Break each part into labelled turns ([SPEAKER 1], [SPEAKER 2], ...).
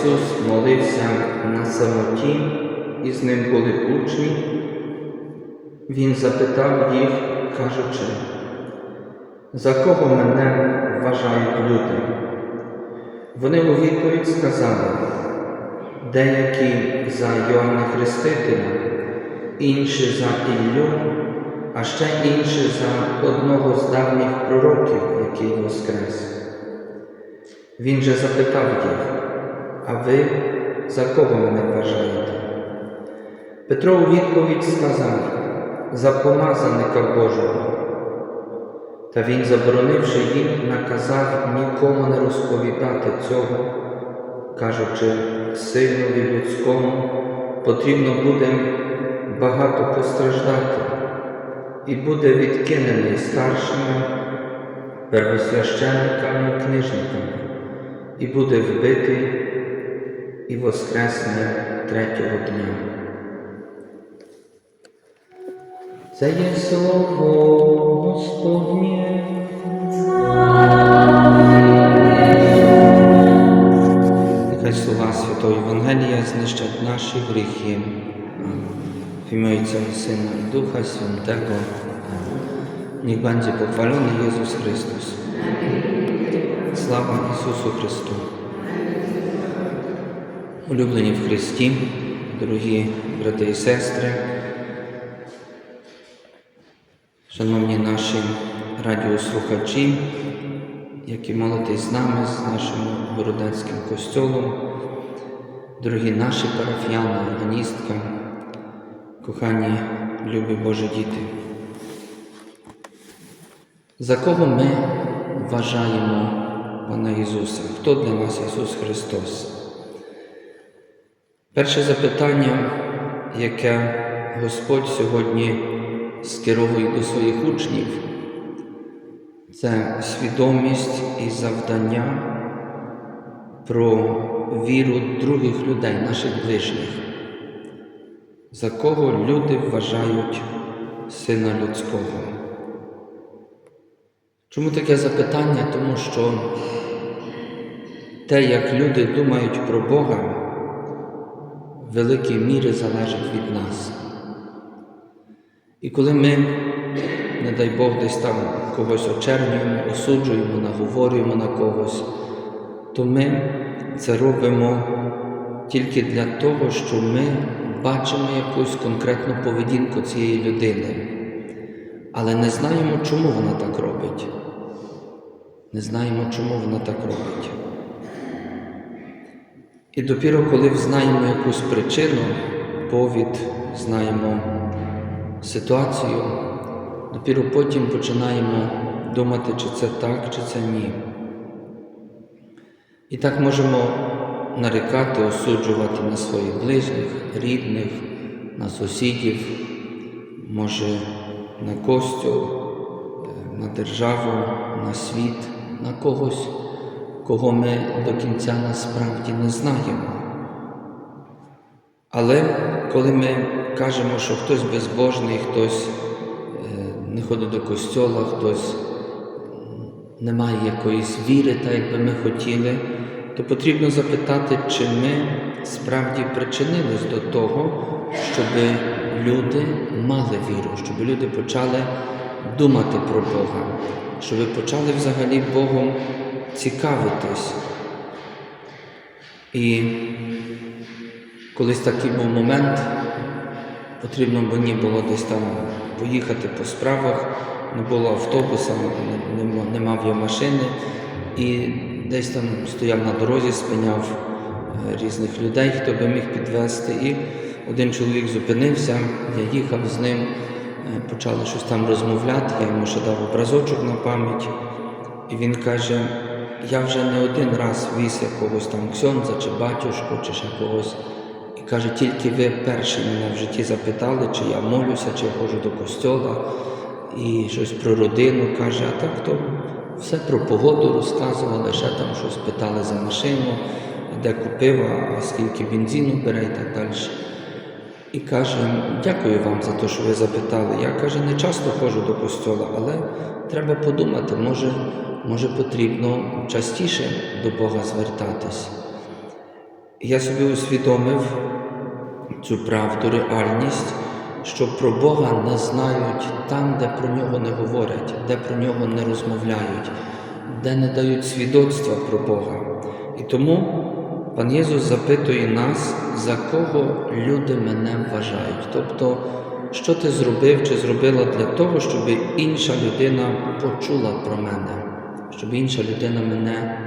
[SPEAKER 1] Ісус молився на самоті, і з ним були учні, Він запитав їх, кажучи, за кого мене вважають люди? Вони у відповідь сказали, деякі за Йоанна Хрестителя, інші за Іллю, а ще інші за одного з давніх пророків, який воскрес. Він же запитав їх, а ви за кого мене вважаєте? Петро у відповідь сказав за помазаника Божого. Та він, заборонивши їм, наказав нікому не розповідати цього, кажучи, синові людському потрібно буде багато постраждати, і буде відкинений старшими, первосвященниками і книжниками, і буде вбитий і воскресне третього дня. Це слово Господнє. Нехай слова Святого Євангелія знищать наші гріхи. Ojca i Syna i Ducha Świętego. Niech będzie pochwalony Jezus Chrystus. Слава Ісусу Христу! Улюблені в Христі, дорогі брати і сестри, шановні наші радіослухачі, які молитесь з нами, з нашим Городецьким костьолом, дорогі наші парафіяни, органістка, кохані любі Божі діти. За кого ми вважаємо Пана Ісуса? Хто для нас Ісус Христос? Перше запитання, яке Господь сьогодні скеровує до своїх учнів, це свідомість і завдання про віру других людей, наших ближніх, за кого люди вважають Сина Людського. Чому таке запитання? Тому що те, як люди думають про Бога, великій мірі залежить від нас. І коли ми, не дай Бог, десь там когось очернюємо, осуджуємо, наговорюємо на когось, то ми це робимо тільки для того, що ми бачимо якусь конкретну поведінку цієї людини, але не знаємо, чому вона так робить. Не знаємо, чому вона так робить. І допіро, коли знаємо якусь причину, повід, знаємо ситуацію, допіро потім починаємо думати, чи це так, чи це ні. І так можемо нарікати, осуджувати на своїх ближніх, рідних, на сусідів, може на костюм, на державу, на світ, на когось, кого ми до кінця насправді не знаємо. Але коли ми кажемо, що хтось безбожний, хтось е, не ходить до костьола, хтось не має якоїсь віри, так як би ми хотіли, то потрібно запитати, чи ми справді причинились до того, щоб люди мали віру, щоб люди почали думати про Бога, щоб почали взагалі Богом цікавитись. І колись такий був момент, потрібно мені було десь там поїхати по справах, не було автобуса, не, мав я машини, і десь там стояв на дорозі, спиняв е, різних людей, хто би міг підвезти. І один чоловік зупинився, я їхав з ним, е, почали щось там розмовляти, я йому ще дав образочок на пам'ять. І він каже: я вже не один раз віз якогось там ксьонза чи батюшку, чи ще когось. І каже, тільки ви перші мене в житті запитали, чи я молюся, чи я ходжу до костьола, і щось про родину каже, а так то Все про погоду розказували, ще там щось питали за машину, де купив, а скільки бензину бере і так далі. І каже, дякую вам за те, що ви запитали. Я каже, не часто ходжу до костьола, але треба подумати, може, може потрібно частіше до Бога звертатись. Я собі усвідомив цю правду, реальність, що про Бога не знають там, де про нього не говорять, де про нього не розмовляють, де не дають свідоцтва про Бога. І тому пан Єсус запитує нас, за кого люди мене вважають. Тобто, що ти зробив чи зробила для того, щоб інша людина почула про мене, щоб інша людина мене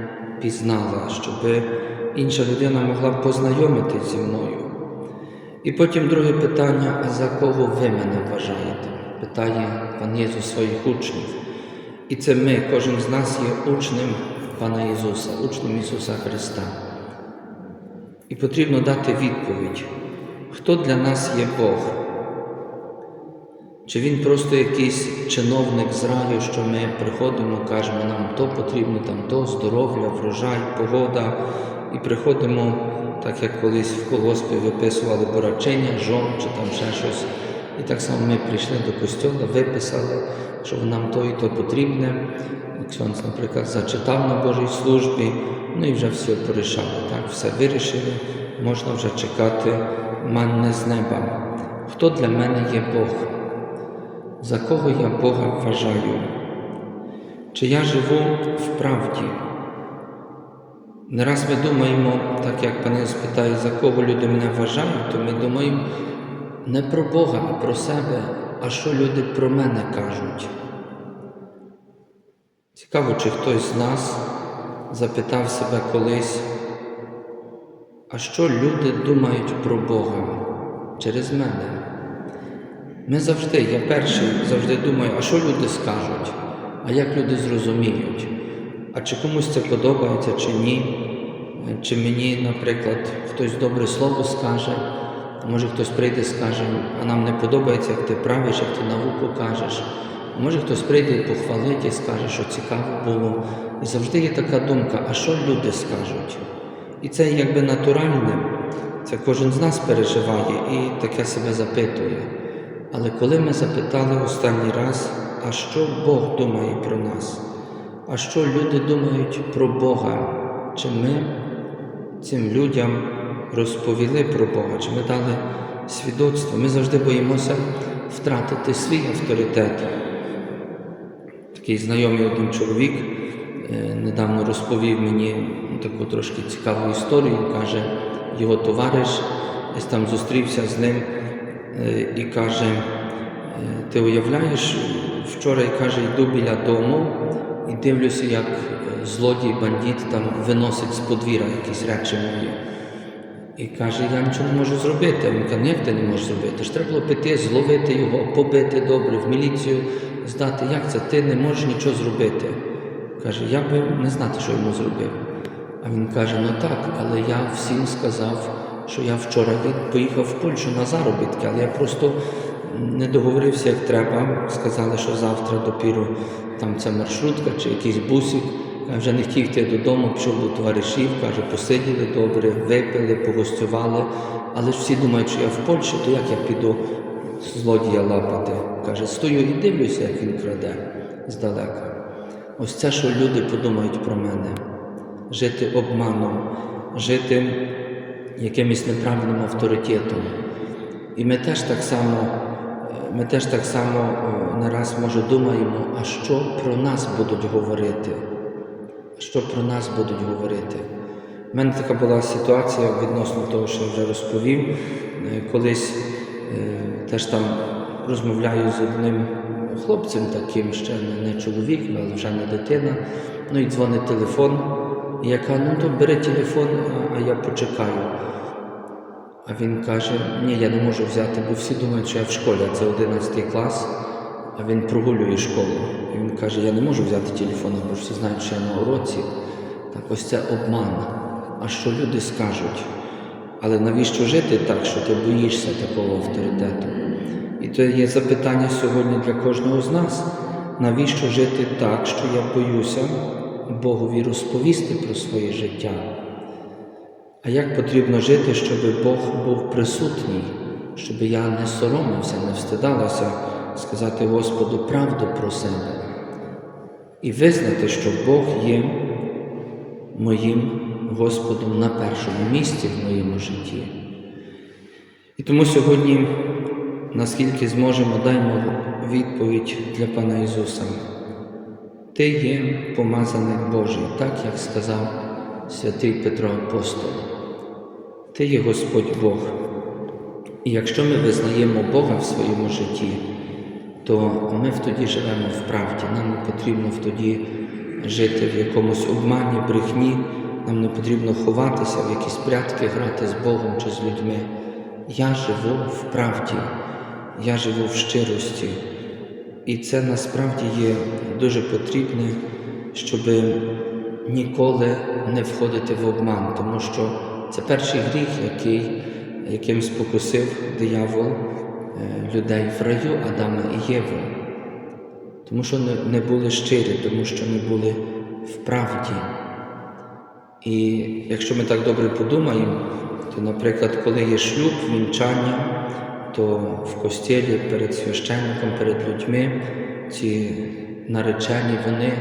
[SPEAKER 1] пізнала, щоб інша людина могла познайомитись зі мною. І потім друге питання: а за кого ви мене вважаєте? питає пан Єсус своїх учнів. І це ми, кожен з нас є учнем Пана Ісуса, учнем Ісуса Христа. І потрібно дати відповідь, хто для нас є Бог? Чи Він просто якийсь чиновник з раю, що ми приходимо, кажемо, нам то потрібно, там то, здоров'я, врожай, погода, і приходимо, так як колись в колгоспі виписували борачення, жон чи там ще щось. І так само ми прийшли до костьола, виписали, що нам то і то потрібне. Ксьонц, наприклад, зачитав на Божій службі, ну і вже все порішали, так, все вирішили, можна вже чекати манни з неба. Хто для мене є Бог? За кого я Бога вважаю? Чи я живу в правді? Не раз ми думаємо, так як пане спитає, за кого люди мене вважають, то ми думаємо не про Бога, а про себе, а що люди про мене кажуть. Цікаво, чи хтось з нас запитав себе колись, а що люди думають про Бога через мене? Ми завжди, я перший завжди думаю, а що люди скажуть, а як люди зрозуміють, а чи комусь це подобається, чи ні, чи мені, наприклад, хтось добре слово скаже, може хтось прийде і скаже, а нам не подобається, як ти правиш, як ти науку кажеш. Може хтось прийде і похвалить і скаже, що цікаво було. І завжди є така думка, а що люди скажуть? І це якби натуральне, це кожен з нас переживає і таке себе запитує. Але коли ми запитали останній раз, а що Бог думає про нас? А що люди думають про Бога? Чи ми цим людям розповіли про Бога? Чи ми дали свідоцтво? Ми завжди боїмося втратити свій авторитет. Такий знайомий один чоловік е, недавно розповів мені таку трошки цікаву історію. Каже, його товариш десь там зустрівся з ним е, і каже: е, Ти уявляєш, вчора каже, йду біля дому і дивлюся, як злодій бандит там виносить з подвір'я якісь речі мої. І каже, я нічого не можу зробити. Він каже, «Ну, як ти не можеш зробити? Ж треба було піти, зловити його, побити добре, в міліцію здати. Як це? Ти не можеш нічого зробити. Каже, я би не знати, що йому зробив. А він каже, ну так, але я всім сказав, що я вчора поїхав в Польщу на заробітки, але я просто не договорився, як треба. Сказали, що завтра допіру там ця маршрутка чи якийсь бусик. Я вже не хотів йти додому, пішов до товаришів, каже, посиділи добре, випили, погостювали. Але ж всі думають, що я в Польщі, то як я піду злодія лапати? Каже, стою і дивлюся, як він краде здалека. Ось це, що люди подумають про мене. Жити обманом, жити якимось неправильним авторитетом. І ми теж так само, ми теж так само е, не раз, може, думаємо, а що про нас будуть говорити? Що про нас будуть говорити? У мене така була ситуація відносно того, що я вже розповів. Е, Колись е, теж там розмовляю з одним хлопцем, таким ще не- чоловік, але вже не дитина. Ну і дзвонить телефон. І я кажу, ну то бери телефон, а я почекаю. А він каже, ні, я не можу взяти, бо всі думають, що я в школі, а це 11 клас, а він прогулює школу. І він каже, я не можу взяти телефон, бо всі знають, що я на уроці. Так ось це обман. А що люди скажуть? Але навіщо жити так, що ти боїшся такого авторитету? І то є запитання сьогодні для кожного з нас. навіщо жити так, що я боюся Богові розповісти про своє життя. А як потрібно жити, щоб Бог був присутній, щоб я не соромився, не встидалася сказати Господу правду про себе і визнати, що Бог є моїм Господом на першому місці в моєму житті. І тому сьогодні, наскільки зможемо, даймо відповідь для Пана Ісуса. Ти є помазаник Божий, так як сказав святий Петро Апостол. Ти є Господь Бог. І якщо ми визнаємо Бога в своєму житті, то ми тоді живемо в правді. Нам не потрібно тоді жити в якомусь обмані, брехні, нам не потрібно ховатися, в якісь прятки грати з Богом чи з людьми. Я живу в правді, я живу в щирості. І це насправді є дуже потрібне, щоб ніколи не входити в обман, тому що це перший гріх, який, яким спокусив диявол е, людей в раю Адама і Єву. Тому що не, були щирі, тому що не були в правді. І якщо ми так добре подумаємо, то, наприклад, коли є шлюб, вінчання, то в костілі перед священником, перед людьми ці наречені вони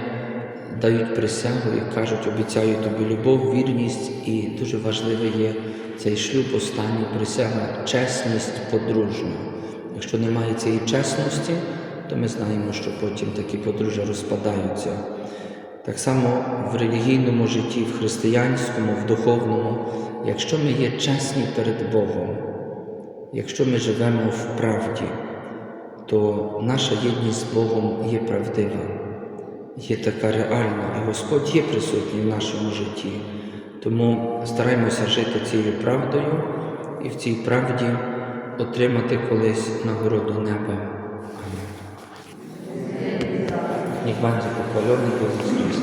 [SPEAKER 1] дають присягу і кажуть, обіцяю тобі любов, вірність, і дуже важливий є цей шлюб, останній присяга, чесність подружню. Якщо немає цієї чесності, то ми знаємо, що потім такі подружжя розпадаються. Так само в релігійному житті, в християнському, в духовному, якщо ми є чесні перед Богом, якщо ми живемо в правді, то наша єдність з Богом є правдива, є така реальна, і Господь є присутній в нашому житті. Тому стараємося жити цією правдою і в цій правді отримати колись нагороду неба. Амінь. Jezus Chrystus.